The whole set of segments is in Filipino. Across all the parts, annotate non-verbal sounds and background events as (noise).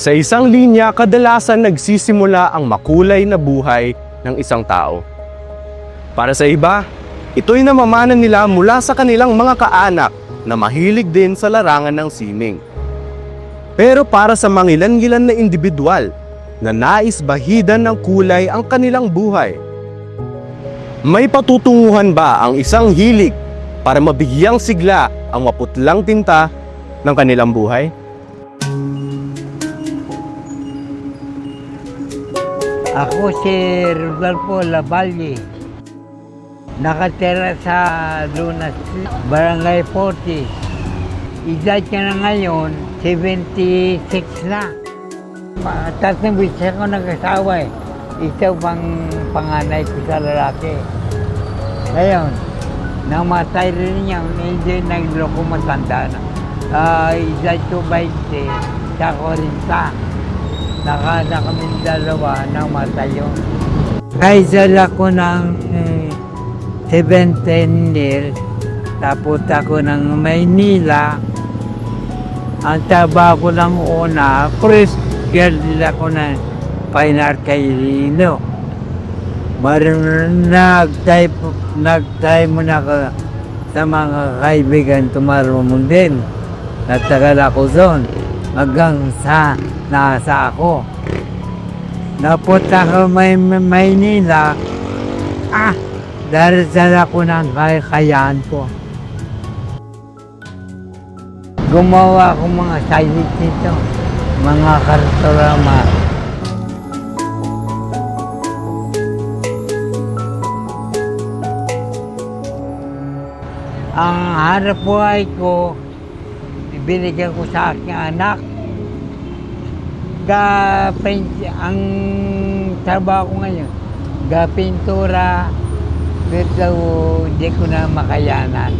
Sa isang linya, kadalasan nagsisimula ang makulay na buhay ng isang tao. Para sa iba, ito'y namamana nila mula sa kanilang mga kaanak na mahilig din sa larangan ng sining. Pero para sa mangilan-ngilan na individual na nais bahidan ng kulay ang kanilang buhay, may patutunguhan ba ang isang hilig para mabigyang sigla ang maputlang tinta ng kanilang buhay? Ako si Rodolfo Lavalle. Nakatira sa Luna Barangay 40. Edad ka na ngayon, 76 na. Tatlong beses ako nag-asawa eh. Ito pang panganay ko sa lalaki. Ngayon, namatay rin niya, hindi nagloko matanda na. Ah, edad ko 20, sa 40. Nakana kami dalawa na matayo. Kaisal ako ng eh, 17 years. Tapos ako ng Maynila. Ang trabaho ko ng una, first girl ako na fine art kay Rino. Marunong nag-type, nag-type mo na ka sa mga kaibigan tumarunong din. Natagal ako doon hanggang sa nasa ako. Napunta ko may may- Maynila. Ah, sa ako ng kayaan ko. Gumawa ako mga silent nito, mga kartorama. Ang harap buhay ko, ibinigay ko sa aking anak. Ga ang trabaho ko ngayon, ga pintura, pero hindi ko na makayanan.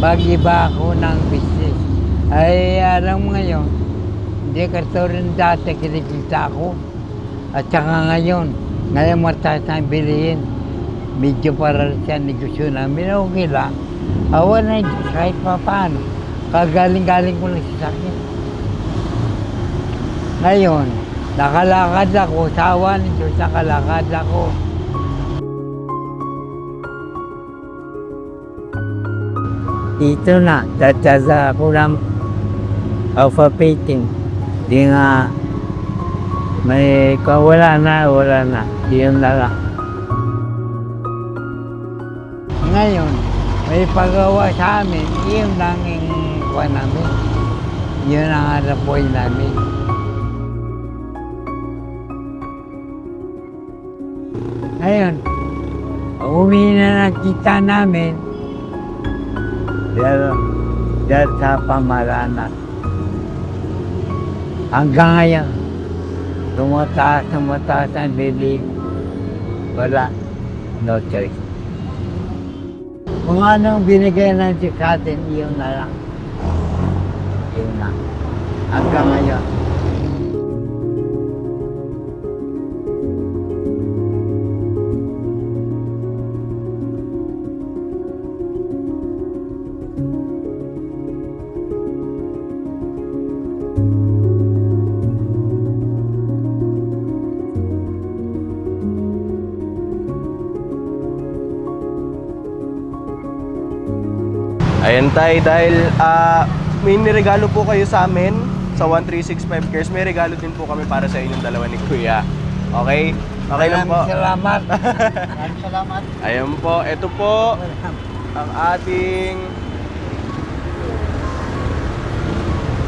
Mag-iba ako ng business. Ay, alam mo ngayon, hindi ka rin dati kinikita ako. At saka ngayon, ngayon mataas na bilihin. Medyo para sa negosyo namin, okay lang. Awa na kahit pa paano. Kagaling-galing ko lang sa sakit. Ngayon, nakalakad ako, sawa ni Diyos, nakalakad ako. Dito na, tataza ako ng alphabeting. Di nga, may wala na, wala na. Yun na lang. Ngayon, may pagawa sa amin, yun lang ang kuha namin. Yun ang hanap buhay namin. Ngayon, uwi na ng kita namin dahil, dahil sa pamalanan. Hanggang ngayon, tumataas, tumataas ang bili. Wala, no choice. Kung anong binigay ng Diyos sa atin, yun na lang. Yun na. Hanggang ngayon. Ayan tay, dahil ah, may niregalo po kayo sa amin sa 1365 Cares, may regalo din po kami para sa inyong dalawa ni Kuya. Okay? Okay lang po. Salamat. Maraming salamat. (laughs) Ayan po, ito po ang ating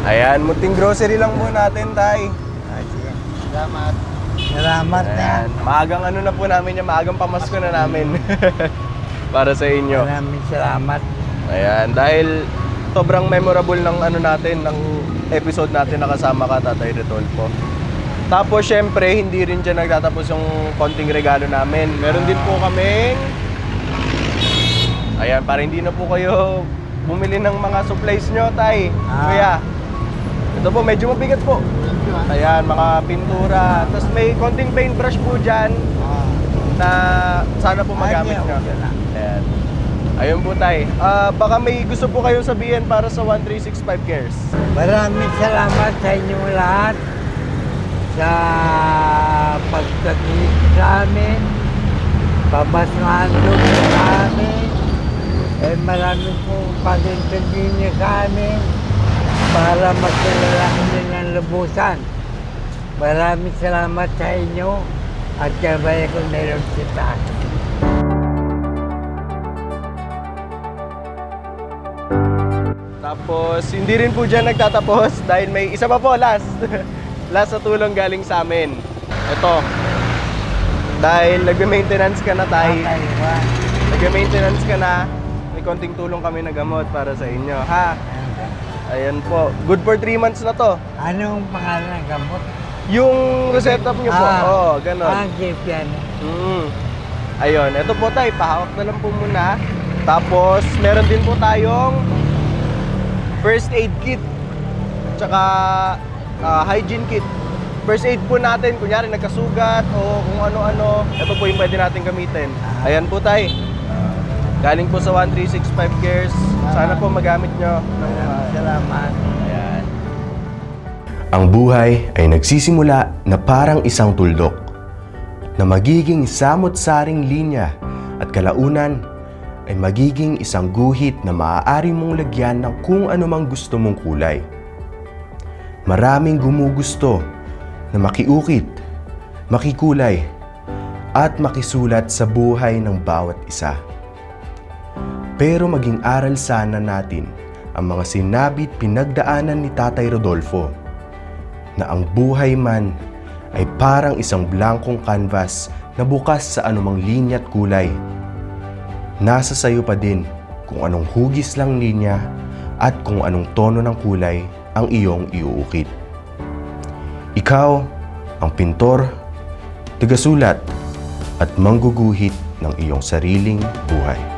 Ayan, munting grocery lang po natin, tay. Salamat. Salamat na. Ayan, maagang ano na po namin yan, maagang pamasko na namin. (laughs) para sa inyo. Maraming salamat. Ayan, dahil sobrang memorable ng ano natin, ng episode natin na kasama ka, Tatay Retolfo. Tapos, syempre, hindi rin dyan nagtatapos yung konting regalo namin. Meron din po kaming... Ayan, para hindi na po kayo bumili ng mga supplies nyo, Tay. Ah. Kuya. Ito po, medyo mabigat po. Ayan, mga pintura. Tapos may konting paintbrush po dyan na sana po magamit nyo. Ayan. Ayun po tay. Ah, baka may gusto po kayong sabihin para sa 1365 Cares. Maraming salamat sa inyong lahat. sa pagdating sa amin, pabasmahan sa amin, eh marami po pag-interview niya sa amin para magkilala kami ng lubusan. Maraming salamat sa inyo at kabay ko meron kita. Tapos, hindi rin po dyan nagtatapos (laughs) dahil may isa pa po, last. (laughs) last na tulong galing sa amin. Ito. Dahil nagme-maintenance ka na tayo. Okay, ba? Nagme-maintenance ka na. May konting tulong kami na gamot para sa inyo, ha? Ayan po. Good for 3 months na to. Anong pangalan ng gamot? Yung resetup nyo po. Oo, ganon. Ah, jeep yan. Mm. Ayun, ito po tayo, pahawak na lang po muna. Tapos, meron din po tayong first aid kit. Tsaka ah, hygiene kit. First aid po natin, kunyari nagkasugat o kung ano-ano, ito po yung pwede natin gamitin. Ayan po tayo. Galing po sa 1365 Cares. Sana po magamit nyo. Maraming salamat. Ayan. Ang buhay ay nagsisimula na parang isang tuldok na magiging samot-saring linya at kalaunan ay magiging isang guhit na maaari mong lagyan ng kung anumang gusto mong kulay. Maraming gumugusto na makiukit, makikulay, at makisulat sa buhay ng bawat isa. Pero maging aral sana natin ang mga sinabit pinagdaanan ni Tatay Rodolfo na ang buhay man ay parang isang blankong canvas na bukas sa anumang linya at kulay. Nasa sayo pa din kung anong hugis lang linya at kung anong tono ng kulay ang iyong iuukit. Ikaw ang pintor, tagasulat at mangguguhit ng iyong sariling buhay.